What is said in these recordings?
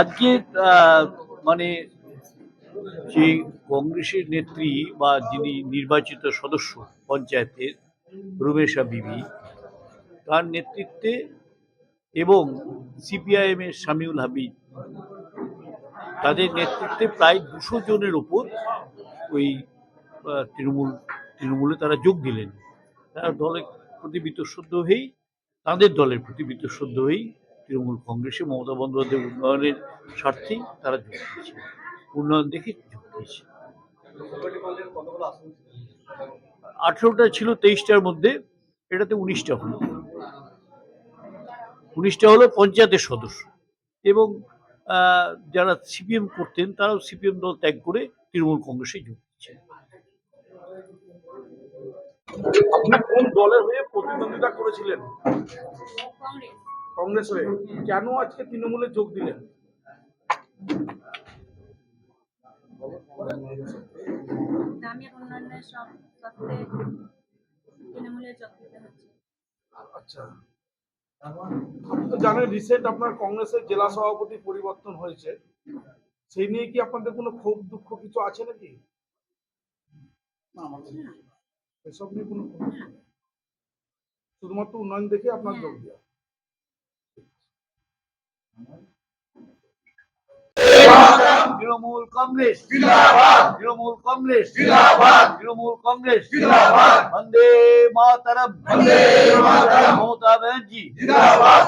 আজকে মানে যে কংগ্রেসের নেত্রী বা যিনি নির্বাচিত সদস্য পঞ্চায়েতের রুমেশা বিবি, তার নেতৃত্বে এবং সিপিআইএম এর শামিউল হাবিব তাদের নেতৃত্বে প্রায় দুশো জনের ওপর ওই তৃণমূল, তৃণমূলে তারা যোগ দিলেন। তারা দলের প্রতি বিতঃসদ্য হয়েই, তাদের দলের প্রতি বিতঃসদ্য হয়েই তৃণমূল কংগ্রেসে মমতা বন্দ্যোপাধ্যায় উন্নয়নের স্বার্থেই তারা যোগ দিয়েছে উন্নয়ন দেখে যোগ দিয়েছে আঠেরোটা ছিল তেইশটার মধ্যে এটাতে উনিশটা হলো। উনিশটা হলো পঞ্চায়েতের সদস্য এবং আহ, যারা সিপিএম করতেন তারাও সিপিএম দল ত্যাগ করে তৃণমূল কংগ্রেসে যোগ দিচ্ছে আপনি কোন দলের হয়ে প্রতিদ্বন্দ্বিতা করেছিলেন? কংগ্রেস হয়ে কেন আজকে তৃণমূলে যোগ দিলেন? গ্রামের উন্নয়নের সব সত্ত্বে তৃণমূলের যোগ দিতে হচ্ছে। আচ্ছা। আপনি তো জানেন রিসেন্ট আপনার কংগ্রেসের জেলা সভাপতি পরিবর্তন হয়েছে। সেই নিয়ে কি আপনাদের কোনো ক্ষোভ দুঃখ কিছু আছে নাকি? এসব নিয়ে কোনো। শুধুমাত্র উন্নয়ন দেখে আপনার যোগ দেওয়া। তৃণমূল কংগ্রেস তৃণমূল কংগ্রেস তৃণমূল কংগ্রেস বন্দে মাতরম মমতা ব্যানার্জি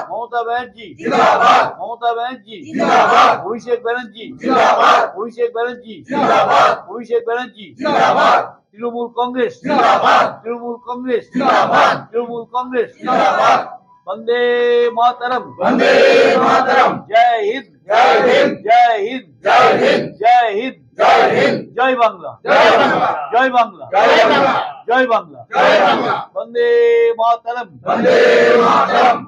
মমতা ব্যানার্জি মমতা ব্যানার্জি অভিষেক ব্যানার্জি অভিষেক ব্যানার্জি অভিষেক ব্যানার্জি তৃণমূল কংগ্রেস তৃণমূল কংগ্রেস তৃণমূল কংগ্রেস বন্দে মাতরম वंदे मातरम জয় হিন্দ जय हिंद জয় হিন্দ जय हिंद জয় হিন্দ जय हिंद জয় বাংলা जय बांग्ला জয় বাংলা जय बांग्ला জয় বাংলা जय बांग्ला বন্দে মাতরম वंदे मातरम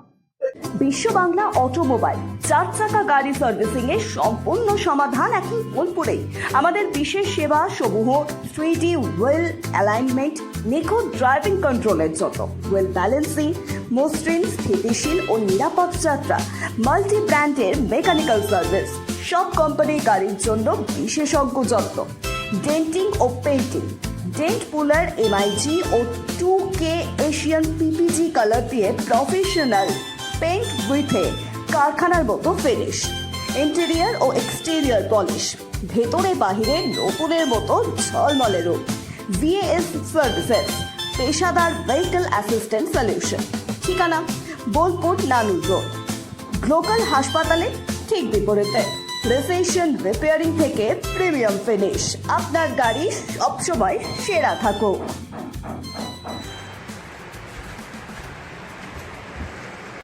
বিশ্ব বাংলা অটোমোবাইল চার চাকা গাড়ি সার্ভিসিং এর সম্পূর্ণ সমাধান এখন বোলপুরেই আমাদের বিশেষ সেবা সমূহ থ্রি ডি ওয়েল অ্যালাইনমেন্ট নিখুঁত ড্রাইভিং কন্ট্রোলের জন্য ওয়েল ব্যালেন্সিং মসৃণ, স্থিতিশীল ও নিরাপদ যাত্রা মাল্টি ব্র্যান্ডের মেকানিক্যাল সার্ভিস, সব কোম্পানির গাড়ির জন্য বিশেষজ্ঞ যত্ন। ডেন্টিং ও পেন্টিং ডেন্ট পুলার, এমআইজি ও two K Asian PPG colour দিয়ে প্রফেশনাল পেইন্ট উইথে কারখানার মতো ফিনিশ। ইন্টেরিয়ার ও এক্সটেরিয়ার পলিশ, ভেতরে বাহিরে নতুনের মতো ঝলমলে রূপ। ভিএএস সার্ভিসেস পেশাদার ভেহিকল অ্যাসিস্ট্যান্ট সলিউশন ঠিকানা, বোলপুর নানু রোড। লোকাল হাসপাতালে ঠিক বিপরীতে। প্রেসেশন রিপেয়ারিং থেকে প্রিমিয়াম ফিনিশ আপনার গাড়ি সবসময় সেরা থাকুক।